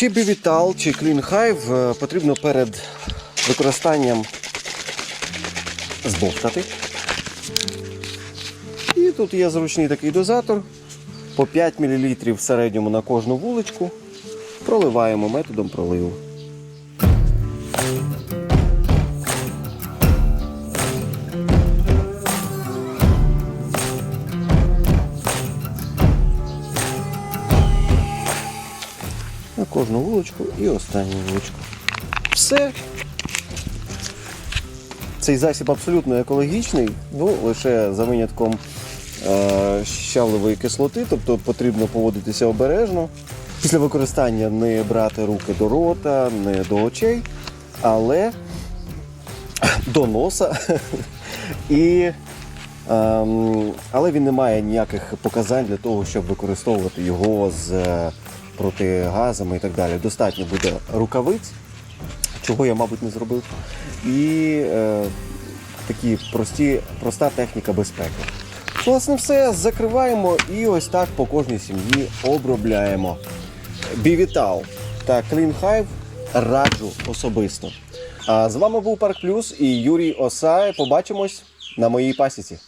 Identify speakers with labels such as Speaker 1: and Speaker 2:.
Speaker 1: Чи Бівітал, чи клінхайв е, потрібно перед використанням збовтати. І тут є зручний такий дозатор. По 5 мл в середньому на кожну вуличку. Проливаємо методом проливу. На кожну вуличку і останню вуличку. Все. Цей засіб абсолютно екологічний, ну лише за винятком е, щавлевої кислоти, тобто потрібно поводитися обережно. Після використання не брати руки до рота, не до очей, але до носа. І, але він не має ніяких показань для того, щоб використовувати його з е, протигазами і так далі. Достатньо буде рукавиць, чого я, мабуть, не зробив. І е, такі прості, проста техніка безпеки. Власне, все закриваємо і ось так по кожній сім'ї обробляємо. Бівітал та Hive раджу особисто. А з вами був Парк Плюс і Юрій Осай. Побачимось на моїй пасіці.